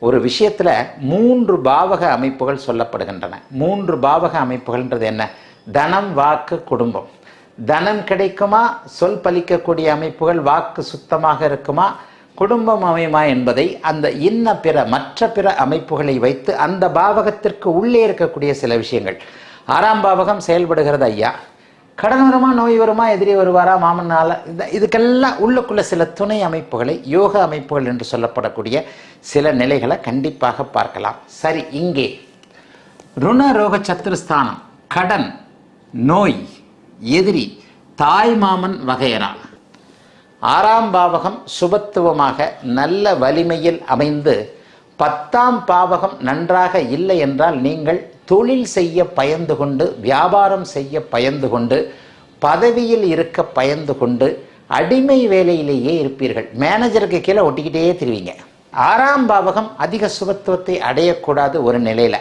ஒரு விஷயத்தில் மூன்று பாவக அமைப்புகள் சொல்லப்படுகின்றன. மூன்று பாவக அமைப்புகள்ன்றது என்ன? தனம் வாக்கு குடும்பம். தனம் கிடைக்குமா? சொல் பலிக்கக்கூடிய அமைப்புகள் வாக்கு சுத்தமாக இருக்குமா? குடும்பம் அமையுமா என்பதை அந்த இன்ன பிற மற்ற பிற அமைப்புகளை வைத்து அந்த பாவகத்திற்கு உள்ளே இருக்கக்கூடிய சில விஷயங்கள். ஆறாம் பாவகம் செயல்படுகிறது ஐயா. கடன் வருமா நோய் வருமா எதிரி வருவாரா மாமனால இந்த இதுக்கெல்லாம் உள்ளுக்குள்ள சில துணை அமைப்புகளை யோக அமைப்புகள் என்று சொல்லப்படக்கூடிய சில நிலைகளை கண்டிப்பாக பார்க்கலாம். சரி இங்கே. ருண ரோக சத்துருஸ்தானம் கடன் நோய் எதிரி தாய் மாமன் வகையறா. ஆறாம் பாவகம் சுபத்துவமாக நல்ல வலிமையில் அமைந்து பத்தாம் பாவகம் நன்றாக இல்லை என்றால் நீங்கள் தொழில் செய்ய பயந்து கொண்டு வியாபாரம் செய்ய பயந்து கொண்டு பதவியில் இருக்க பயந்து கொண்டு அடிமை வேலையிலேயே இருப்பீர்கள். மேனேஜருக்கு கீழே ஒட்டிக்கிட்டே திருவீங்க. ஆறாம் பாவகம் அதிக சுபத்துவத்தை அடையக்கூடாது ஒரு நிலையில.